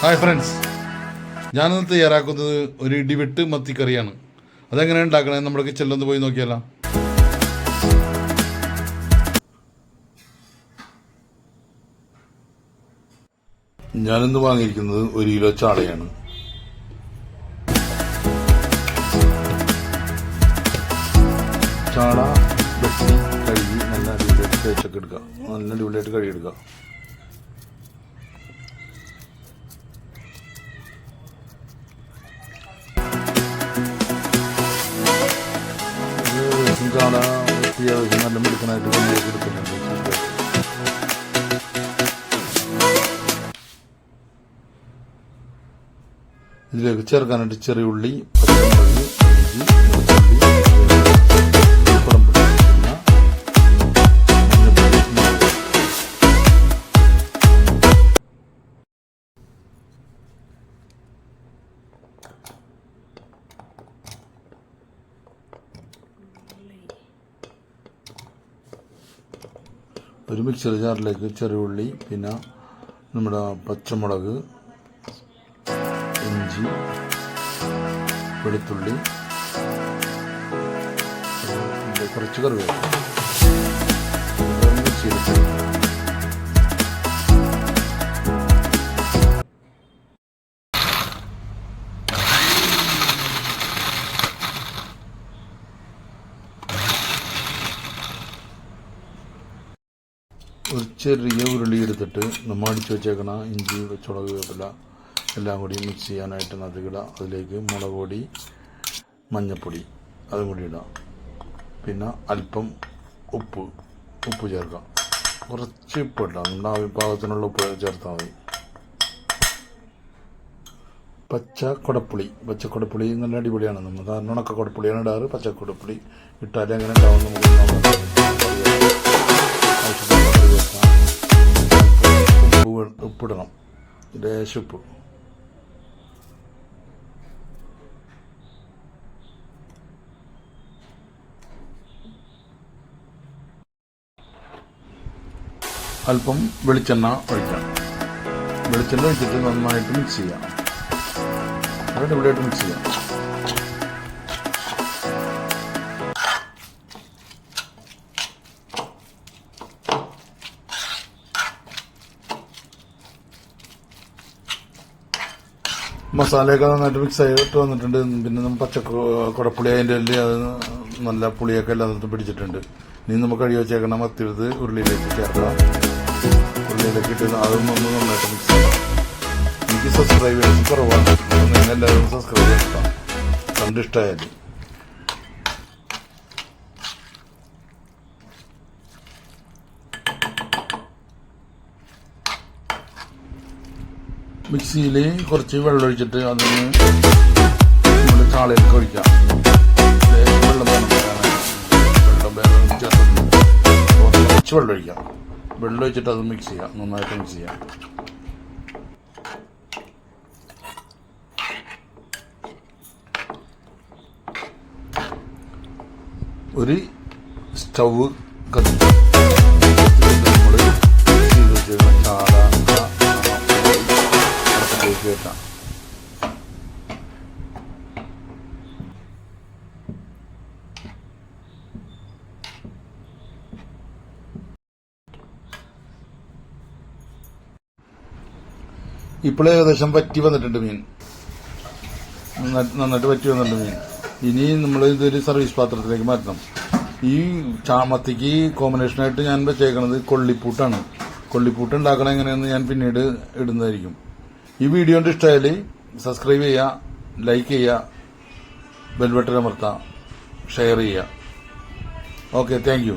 Hi friends ഞാനിന്ന് തയ്യാറാക്കുന്നത് ഒരു ഇടിവെട്ട് മത്തിക്കറിയാണ്. അതെങ്ങനെ ഉണ്ടാക്കണേ നമ്മുടെ കിച്ചണിലൊന്ന് പോയി നോക്കിയാലോ. ഞാനിന്ന് വാങ്ങിയിരിക്കുന്നത് ഒരു കിലോ ചാളയാണ്. ചാള കഴുകി നല്ല അടിപൊളിയായിട്ട് തേച്ചൊക്കെ എടുക്കുക. നല്ല അടിപൊളിയായിട്ട് കഴുകിയെടുക്കുക. ഇതിലേക്ക് ചേർക്കാനായിട്ട് ചെറിയ ഉള്ളി പച്ചമുളക് ഇഞ്ചി ഒരു മിക്സർ ജാറിലേക്ക് പിന്നെ നമ്മുടെ പച്ചമുളക് ഇഞ്ചി വെളുത്തുള്ളി കുറച്ച് കറിവേപ്പില. ഒരു ചെറിയ ഉരുളി എടുത്തിട്ട് നമ്മൾ അടിച്ചു വെച്ചേക്കണ ഇഞ്ചി വെച്ചുളക് വേപ്പില എല്ലാം കൂടി മിക്സ് ചെയ്യാനായിട്ട് നദികിട അതിലേക്ക് മുളക് പൊടി മഞ്ഞൾപ്പൊടി അതും കൂടി ഇടാം. പിന്നെ അല്പം ഉപ്പ് ഉപ്പ് ചേർക്കാം. കുറച്ച് ഉപ്പ് ഇടാം. നമ്മുടെ വിഭാഗത്തിനുള്ള ഉപ്പ് ചേർത്താൽ മതി. പച്ച കുടപ്പുളി. പച്ച കുടപ്പുളി നല്ല അടിപൊളിയാണ്. നമ്മൾ സാധാരണ ഉണക്ക കുടപ്പുളിയാണ് ഇടാറ്. പച്ച കുടപ്പുളി ഇട്ടാലേ അങ്ങനെ ഉണ്ടാവും നമുക്ക് ആവശ്യത്തിനുള്ള കറി വെക്കാം ഉപ്പ് ഉപ്പിടണം ദേശുപ്പ് അല്പം വെളിച്ചെണ്ണ ഒഴിക്കാം. വെളിച്ചെണ്ണ ഒഴിച്ചിട്ട് നന്നായിട്ട് മിക്സ് ചെയ്യാം. എന്നിട്ട് ഇവിടെയായിട്ട് മിക്സ് ചെയ്യാം. മസാലയൊക്കെ നന്നായിട്ട് മിക്സ് ആയിട്ട് വന്നിട്ടുണ്ട്. പിന്നെ നമ്മൾ പച്ച കുടപ്പുളി അതിന്റെ എല്ലാം അത് നല്ല പുളിയൊക്കെ എല്ലാം അതിനകത്ത് പിടിച്ചിട്ടുണ്ട്. ഇനി നമുക്ക് കഴിവ് വെച്ചേക്കണം മത്തിയെടുത്ത് ഉരുളിയിലേക്ക് ചേർക്കുക ഉരുളിയിലേക്ക് ഇട്ട് അതൊന്നും ഒന്ന് നന്നായിട്ട് മിക്സ് ചെയ്യാം. എനിക്ക് സബ്സ്ക്രൈബേഴ്സ് കുറവാണ്. എല്ലാവരും സബ്സ്ക്രൈബ് ചെയ്യണം. കണ്ട് മിക്സിയിൽ കുറച്ച് വെള്ളം ഒഴിച്ചിട്ട് അതിന് നമ്മൾ ചാളയിലേക്ക് ഒഴിക്കാം. വെള്ളം വെള്ളം വേണം കുറച്ച് വെള്ളം ഒഴിക്കാം. വെള്ളം ഒഴിച്ചിട്ട് അത് മിക്സ് ചെയ്യാം. നന്നായിട്ട് മിക്സ് ചെയ്യാം. ഒരു സ്റ്റവ് കത്തി നമ്മൾ ചാള ഇപ്പോൾ ഏകദേശം പറ്റി വന്നിട്ടുണ്ട് മീൻ. നന്നായിട്ട് വറ്റി വന്നിട്ടുണ്ട് മീൻ. ഇനി നമ്മൾ ഇതൊരു സർവീസ് പാത്രത്തിലേക്ക് മാറ്റണം. ഈ ചാമത്തിക്ക് കോമ്പിനേഷനായിട്ട് ഞാൻ വെച്ചേക്കണത് കൊള്ളിപ്പൂട്ടാണ്. കൊള്ളിപ്പൂട്ട് ഉണ്ടാക്കണം എങ്ങനെയെന്ന് ഞാൻ പിന്നീട് ഇടുന്നതായിരിക്കും. ഈ വീഡിയോ ഇഷ്ടമായാൽ സബ്സ്ക്രൈബ് ചെയ്യുക ലൈക്ക് ചെയ്യുക ബെൽബട്ടൻ അമർത്താം ഷെയർ ചെയ്യുക ഓക്കെ താങ്ക്